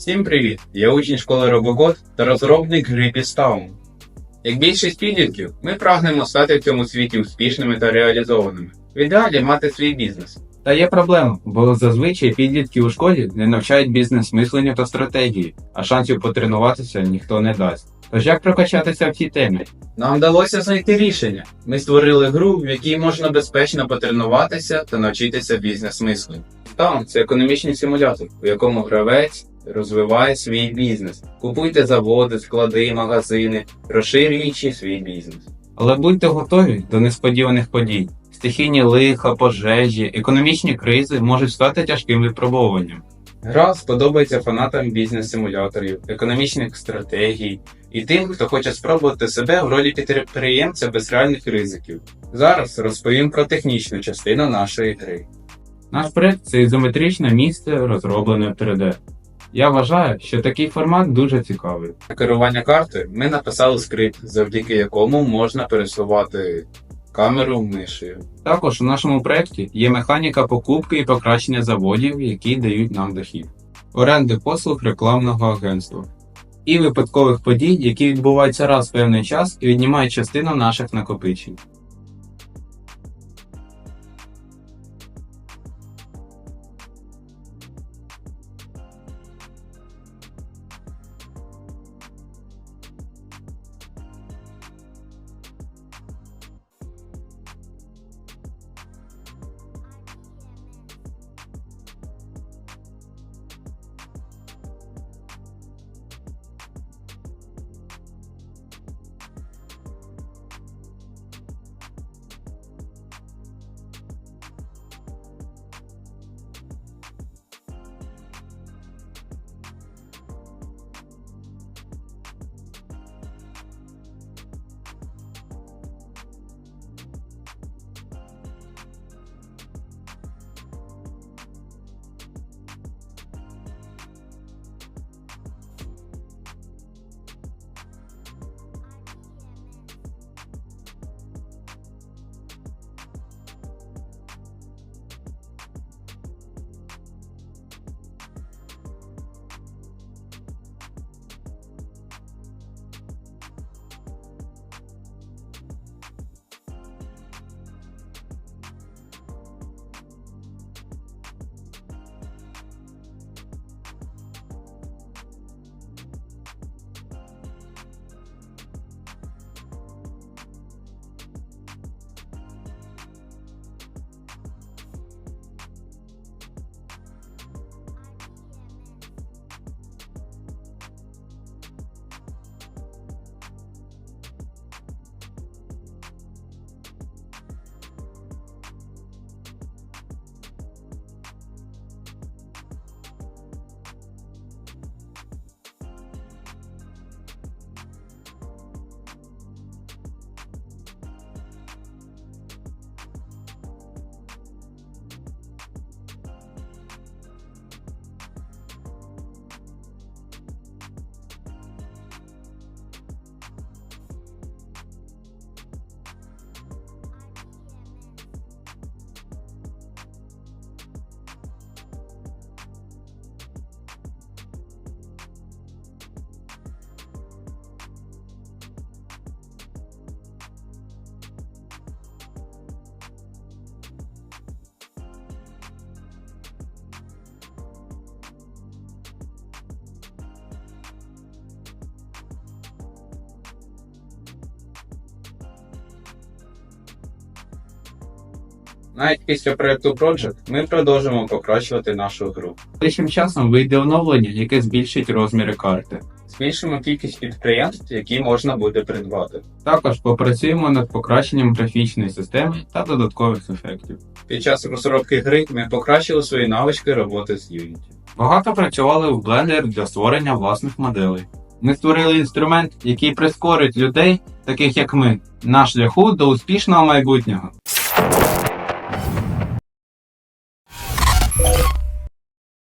Всім привіт! Я учень школи Робокод та розробник гри Пістаун. Як більшість підлітків, ми прагнемо стати в цьому світі успішними та реалізованими. В ідеалі мати свій бізнес. Та є проблема, бо зазвичай підлітки у школі не навчають бізнес мисленню та стратегії, а шансів потренуватися ніхто не дасть. Тож як прокачатися в цій темі? Нам вдалося знайти рішення. Ми створили гру, в якій можна безпечно потренуватися та навчитися бізнес-мисленню. Там це економічний симулятор, у якому гравець розвиває свій бізнес. Купуйте заводи, склади, магазини, розширюючи свій бізнес. Але будьте готові до несподіваних подій. Стихійні лиха, пожежі, економічні кризи можуть стати тяжким випробовуванням. Гра сподобається фанатам бізнес-симуляторів, економічних стратегій і тим, хто хоче спробувати себе в ролі підприємця без реальних ризиків. Зараз розповім про технічну частину нашої гри. Наш проект це ізометричне місце, розроблене в 3D. Я вважаю, що такий формат дуже цікавий. На керування картою ми написали скрипт, завдяки якому можна пересувати камеру мишею. Також у нашому проєкті є механіка покупки і покращення заводів, які дають нам дохід, оренди послуг рекламного агентства і випадкових подій, які відбуваються раз в певний час і віднімають частину наших накопичень. Навіть після проекту Project ми продовжимо покращувати нашу гру. Ближчим часом вийде оновлення, яке збільшить розміри карти. Збільшимо кількість підприємств, які можна буде придбати. Також попрацюємо над покращенням графічної системи та додаткових ефектів. Під час розробки гри ми покращили свої навички роботи з Unity. Багато працювали в Blender для створення власних моделей. Ми створили інструмент, який прискорить людей, таких як ми, на шляху до успішного майбутнього.